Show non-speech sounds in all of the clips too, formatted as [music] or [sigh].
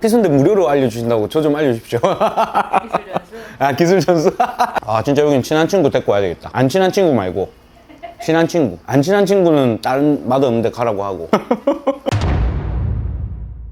피순대 무료로 알려주신다고 저 좀 알려주십시오. 기술 연수. 아 기술 전수. [laughs] 아 진짜 여긴 친한 친구 데리고 와야 되겠다. 안 친한 친구 말고 친한 친구. 안 친한 친구는 다른 맛 없는데 가라고 하고. [laughs]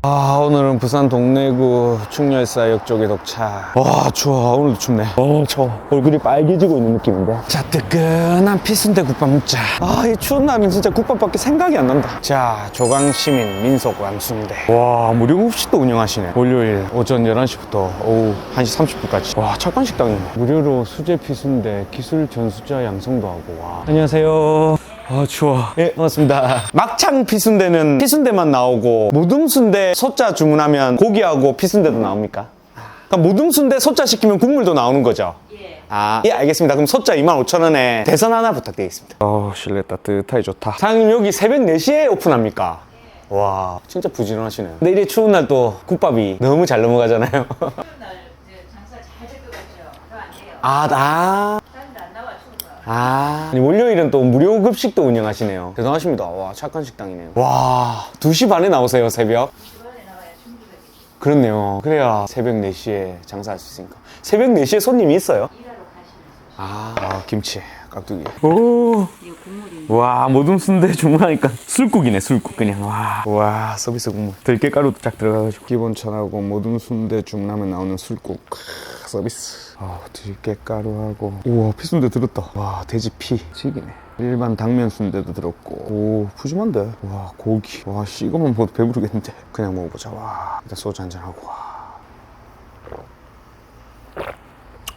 아 오늘은 부산 동래구 충렬사역 쪽에 도착 와 추워. 오늘도 춥네. 어 추워. 얼굴이 빨개지고 있는 느낌인데. 자 뜨끈한 피순대 국밥 먹자. 아 이 추운 날은 진짜 국밥밖에 생각이 안 난다. 자 조강시민 민속 왕순대. 와 무료 급식도 운영하시네. 월요일 오전 11시부터 오후 1시 30분까지. 와 착한 식당이네. 무료로 수제 피순대 기술 전수자 양성도 하고. 와. 안녕하세요 아 추워 예 반갑습니다 막창 피순대는 피순대만 나오고 모둠순대 소자 주문하면 고기하고 피순대도 나옵니까? 그럼 모둠순대 소자 시키면 국물도 나오는 거죠? 예. 아, 예, 알겠습니다. 그럼 소자 25,000원에 대선 하나 부탁드리겠습니다. 어, 실내 따뜻하게 좋다. 사장님, 여기 새벽 4시에 오픈합니까? 와, 진짜 부지런하시네요. 근데 이래 추운 날 또 국밥이 너무 잘 넘어가잖아요. 추운 날 이제 장사 잘 될 것 같죠? 그거 안 돼요. 아, 나. 아, 아니, 월요일은 또 무료 급식도 운영하시네요. 대단하십니다. 와, 착한 식당이네요. 와, 2시 반에 나오세요, 새벽? 그렇네요. 그래야 새벽 4시에 장사할 수 있으니까. 새벽 4시에 손님이 있어요? 아, 아 김치, 깍두기. 오, 이거 국물이 와 모둠 순대 주문하니까 술국이네 술국 그냥 와. 와 서비스 국물. 들깨가루도 쫙 들어가가지고 기본 천하고 모둠 순대 중라면 나오는 술국 크, 서비스. 아 들깨가루하고. 우와 피순대 들었다. 와 돼지 피. 튀기네. 일반 당면 순대도 들었고. 오 푸짐한데? 와 고기. 와 씨, 이거만 먹어도 배부르겠는데? 그냥 먹어보자. 와 일단 소주 한잔 하고 와.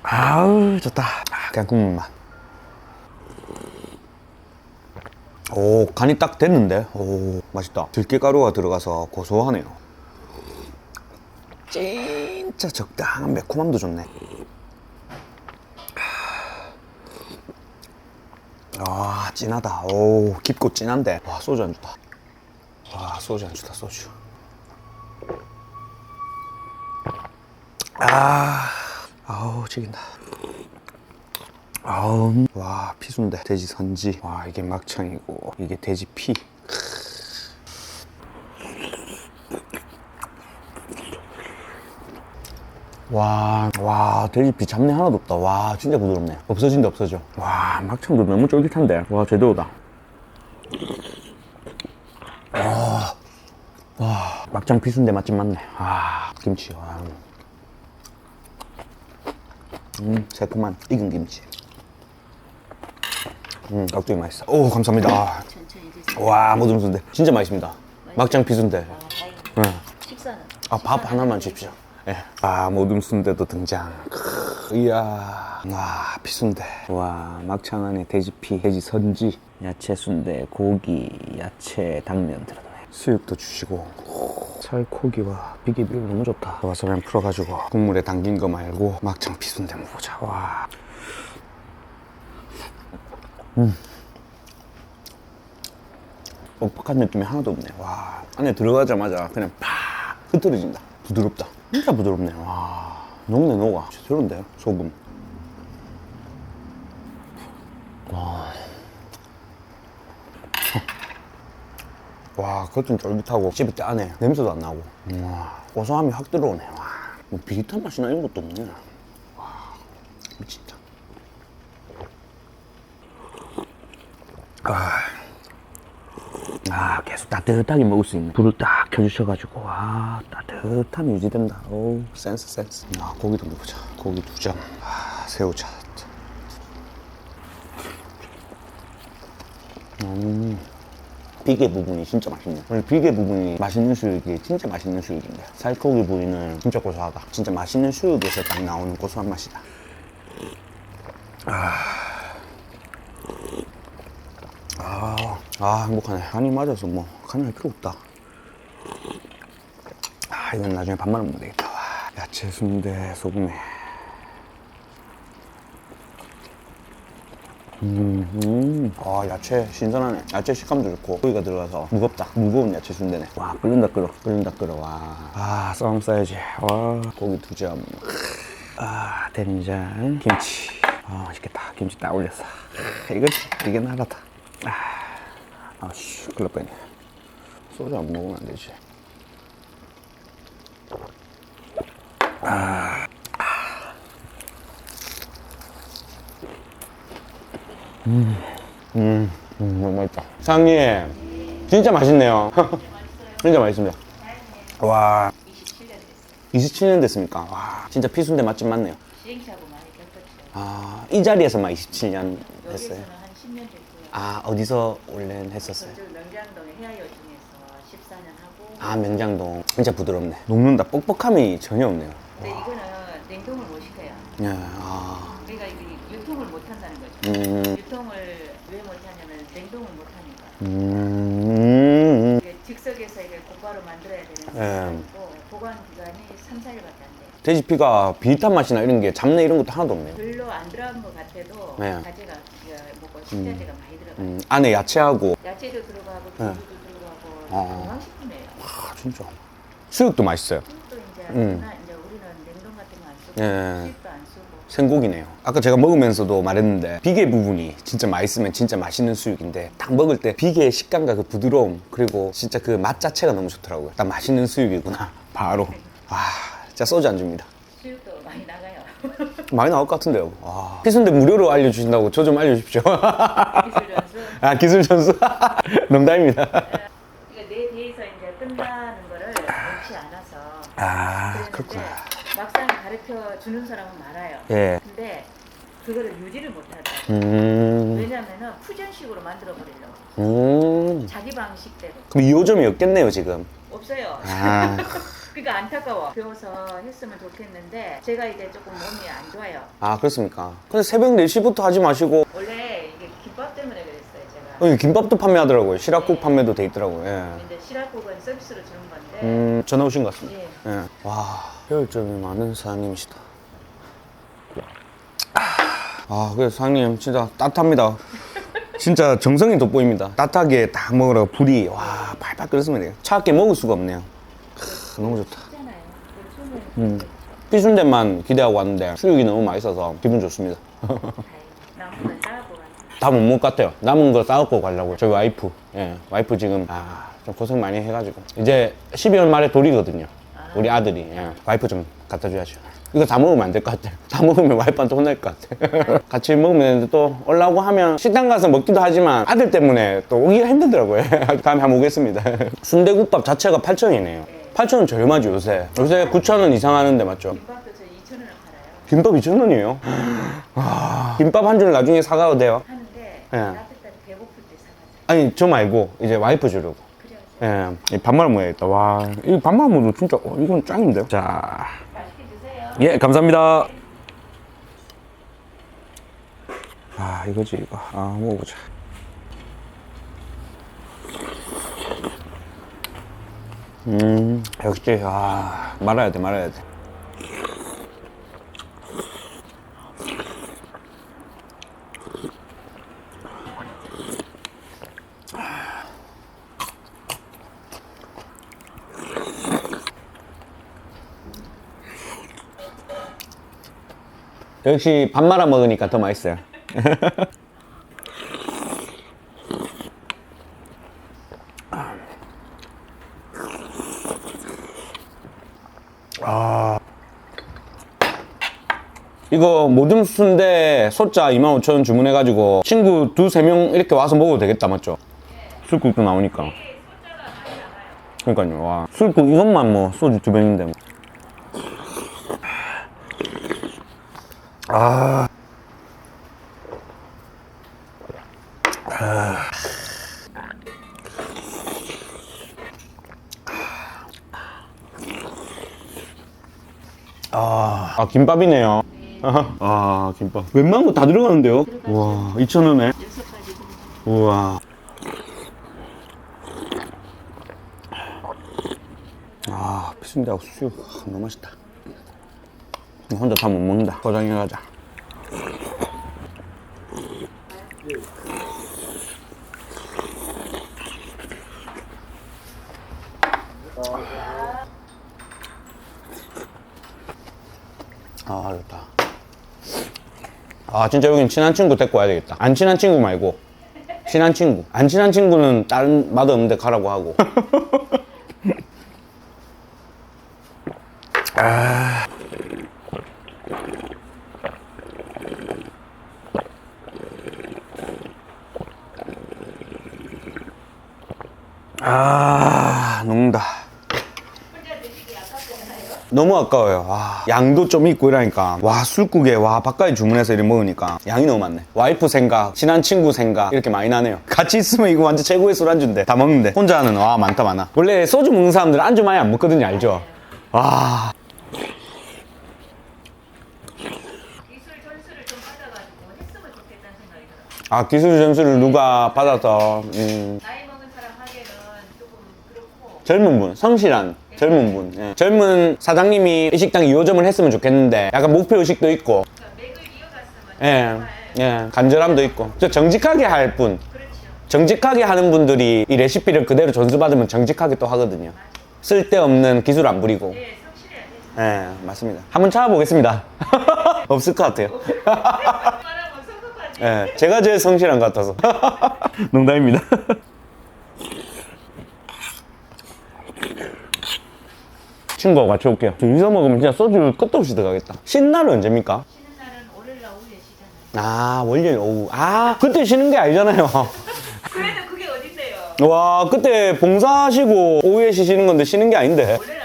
아우 좋다. 아, 그냥 국물 맛오 간이 딱 됐는데? 오 맛있다. 들깨가루가 들어가서 고소하네요. 진짜 적당한 매콤함도 좋네 아 진하다. 오 깊고 진한데. 와 소주 안 주다. 와 소주 안 주다 소주. 아 아우 죽인다. 아우 와 피순대 돼지 선지. 와 이게 막창이고 이게 돼지 피 와, 와, 돼지 피 잡내 하나도 없다. 와, 진짜 부드럽네. 없어진다, 없어져. 와, 막창도 너무 쫄깃한데. 와, 제대로다. 와, 와, 막창 피순대 맛집 맞네. 아, 김치, 와. 음, 새콤한 익은 김치. 음, 깍두기 맛있어. 오, 감사합니다. 천천히 드세요. 와, 모든 순대. 진짜 맛있습니다. 막창 피순대. 아. 네. 식사는? 아, 밥 하나만 주십시오. 예. 아, 모둠 순대도 등장. 크, 이야. 와, 피순대. 와, 막창 안에 돼지피, 돼지 선지, 야채 순대, 고기, 야채, 당면 들어가네. 수육도 주시고. 살코기와 비계비가 너무 좋다. 와사비랑 풀어가지고 국물에 담긴 거 말고 막창 피순대 먹어보자. 와. 뻑뻑한 느낌이 하나도 없네. 와, 안에 들어가자마자 그냥 팍 흐트러진다. 부드럽다. 진짜 부드럽네. 와, 녹네 녹아. 제대로인데 소금. 와, 와, 겉은 쫄깃하고 씹을 때 안에 냄새도 안 나고. 와, 고소함이 확 들어오네. 와, 뭐 비릿한 맛이나 이런 것도 없네. 와, 미친다. 아 계속 따뜻하게 먹을 수 있는 불을 딱 켜주셔가지고 아 따뜻함이 유지된다. 오 센스 센스. 아 고기도 먹어보자. 고기 두 점 아 새우젓 음. 비계 부분이 진짜 맛있네. 원래 비계 부분이 맛있는 수육이 진짜 맛있는 수육인데. 살코기 부위는 진짜 고소하다. 진짜 맛있는 수육에서 딱 나오는 고소한 맛이다. 아 행복하네. 간이 맞아서 뭐 간이 할 필요 없다 아 이건 나중에 밥만 먹으면 되겠다. 와, 야채 순대 소금에. 음, 음. 아 야채 신선하네. 야채 식감도 좋고. 고기가 들어가서 무겁다. 무거운 야채 순대네. 와 끓는다 끓어. 끓는다 끓어. 와아 쌈 싸야지 와. 고기 두점 아 된장. 김치. 아 맛있겠다. 김치 딱 올렸어. 이거지 이게 나라다. 아씨, 큰일 날 뻔했네. 소주 안 먹으면 안 되지. 음, 음, 너무 맛있다. 사장님, 진짜 맛있네요. [laughs] 진짜 맛있습니다. 와, 27년 됐어요. 27년 됐습니까? 와, 진짜 피순대 맛집 맞네요. 시행착오 많이 겪었죠. 아, 이 자리에서만 27년 했어요. 여기서는 한 10년 됐고요. 아, 어디서 원래는 했었어요? 저쪽 명장동의 해화여중에서 14년 하고 아, 명장동. 진짜 부드럽네. 녹는다. 뻑뻑함이 전혀 없네요. 근데 이거는 냉동을 못 시켜요. 예, 아, 그러니까 이게 유통을 못 한다는 거죠. 음, 유통을 왜 못 하냐면 냉동을 못 하니까. 음, 이게 즉석에서 이게 곧바로 만들어야 되는 예. 거고 보관 기간이 3, 4일밖에 안 돼요. 돼지피가 비릿한 맛이나 이런 게 잡내 이런 것도 하나도 없네요. 별로 안 들어간 것 같아도 네. 가지가 뭐고 식자재가 많이 들어가요. 음, 안에 야채하고, 야채도 들어가고 네. 두부도 들어가고 어. 건강식품이에요. 아, 진짜. 수육도 맛있어요. 또 이제 음. 하나 예. 수입도 안 쓰고 생고기네요. 아까 제가 먹으면서도 말했는데 비계 부분이 진짜 맛있으면 진짜 맛있는 수육인데 딱 먹을 때 비계의 식감과 그 부드러움 그리고 진짜 그 맛 자체가 너무 좋더라고요. 딱 맛있는 수육이구나. 바로. 와, 진짜 소주 안 줍니다. 수입도 많이 나가요. 많이 나올 것 같은데요. 와. 피순대 무료로 알려주신다고 저 좀 알려주십시오. 기술 연수. [laughs] 아, 기술 전수. [laughs] 농담입니다. 그러니까 내 뒤에서 이제 끝나는 거를 놓지 않아서 아, 그랬는데 그렇구나. 주는 사람은 많아요. 예. 근데 그거를 유지를 못하죠. 음, 왜냐면은 푸전식으로 만들어 버리려고. 음. 자기 방식대로 그럼 2호점이 없겠네요, 지금. 없어요. 아, [laughs] 그러니까 안타까워. 배워서 했으면 좋겠는데 제가 이제 조금 몸이 안 좋아요. 아 그렇습니까? 근데 새벽 4시부터 하지 마시고 원래 이게 김밥 때문에 그랬어요, 제가. 어, 김밥도 판매하더라고요. 시락국 판매도 돼 있더라고요. 예. 근데 시락국은 서비스로 주는 건데. 음, 전화 오신 것 같습니다. 예. 예. 와, 배울 점이 많은 사장님이시다. 아, 그래 사장님 진짜 따뜻합니다. 진짜 정성이 돋보입니다. 따뜻하게 딱 먹으라고 불이 와 팔팔 끓였으면 돼요. 차갑게 먹을 수가 없네요. 크, 너무 좋다. 음. 피순대만 기대하고 왔는데 수육이 너무 맛있어서 기분 좋습니다. [laughs] 다 못 먹을 것 같아요. 남은 거 싸갖고 가려고. 저희 와이프. 예, 와이프 지금, 아, 좀 고생 많이 해가지고. 이제 12월 말에 돌이거든요. 우리 아들이. 예, 와이프 좀 갖다 줘야죠. 이거 다 먹으면 안 될 것 같아요. [laughs] 다 먹으면 와이프한테 혼날 것 같아. [laughs] 같이 먹으면 되는데 또 올라오고 하면 식당 가서 먹기도 하지만 아들 때문에 또 오기가 힘들더라고요. [laughs] 다음에 한번 오겠습니다. 순대국밥 자체가 8,000원이네요. 8,000원 저렴하죠, 요새. 요새 9,000원 이상 하는데 맞죠? 김밥도 저 2,000원을 팔아요. 김밥 2,000원이에요? 와, [gasps] 김밥 한 줄 나중에 사가도 돼요? 하는데 예. 배고플 때. 아니 저 말고 이제 와이프 주려고 그래서 예, 이 반말 모야겠다 와, 이 반말 모도 진짜 어, 이건 짱인데요 자. 예, 감사합니다. 아, 이거지 이거. 아, 먹어보자. 음, 역시 아, 말아야 돼 말아야 돼 역시 밥 말아 먹으니까 더 맛있어요. [laughs] 아. 이거 모듬 순대 소자 25,000원 주문해가지고 친구 두세 명 이렇게 와서 먹어도 되겠다 맞죠? 술국도 나오니까 그러니까요 와 술국 이것만 뭐 소주 두 병인데 뭐. 아. 아, 아 김밥이네요. 아, 김밥. 웬만한 거 다 들어가는데요? 와, 2,000원에. 여섯 가지 드세요. 우와. 아, 피순대하고 수육. 아, 너무 맛있다. 혼자 다 못 먹는다. 포장해 가자. 아, 좋다. 아, 진짜 여긴 친한 친구 데리고 와야 되겠다. 안 친한 친구 말고. 친한 친구. 안 친한 친구는 다른 맛 없는데 가라고 하고. [laughs] 아, 녹는다. 너무 아까워요. 와, 양도 좀 있고 이러니까. 와, 술국에, 와, 바깥에 주문해서 이렇게 먹으니까 양이 너무 많네. 와이프 생각, 친한 친구 생각, 이렇게 많이 나네요. 같이 있으면 이거 완전 최고의 술안주인데. 다 먹는데. 혼자는, 와, 많다, 많아. 원래 소주 먹는 사람들은 안주 많이 안 먹거든요, 알죠? 와. 아, 기술 점수를 누가 받아서, 음, 나이 먹은 사람 하기에는 조금 그렇고 젊은 분, 성실한 젊은 분. 예. 젊은 사장님이 이 식당 2호점을 했으면 좋겠는데, 약간 목표 의식도 있고, 그러니까 맥을 이어갔으면 예, 예, 간절함도 있고. 저 정직하게 할 분. 그렇죠. 정직하게 하는 분들이 이 레시피를 그대로 전수받으면 정직하게 또 하거든요. 쓸데없는 기술 안 부리고. 예, 성실해야 맞습니다. 한번 찾아보겠습니다. [laughs] 없을 것 같아요. 말하면. [laughs] 예, 제가 제일 성실한 것 같아서. [laughs] 농담입니다. 친구하고 같이 올게요. 둘이서 먹으면 진짜 소주 끝도 없이 들어가겠다. 신날은 언제입니까? 쉬는 날은 월요일 날 오후에 쉬잖아요. 아, 월요일 오후. 아, 그때 쉬는 게 아니잖아요. [laughs] 그래도 그게 어딘데요? 와, 그때 봉사하시고 오후에 쉬시는 건데 쉬는 게 아닌데. 원래는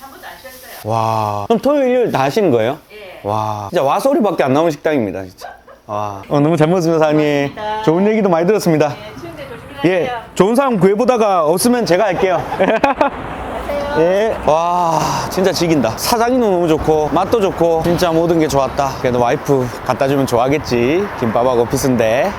한 번도 안 쉬었어요. 와, 그럼 토요일, 일요일 다 하시는 거예요? 예. 와, 진짜 와 소리밖에 안 나오는 식당입니다, 진짜. 와, 어, 너무 잘 먹었습니다, 사장님. 고맙습니다. 좋은 얘기도 많이 들었습니다. 예, 추운데 조심히 예, 가세요. 좋은 사람 구해보다가 없으면 제가 할게요. [laughs] 예. 와, 진짜 지긴다. 사장님도 너무 좋고, 맛도 좋고, 진짜 모든 게 좋았다. 그래도 와이프 갖다 주면 좋아하겠지. 김밥하고 비스인데.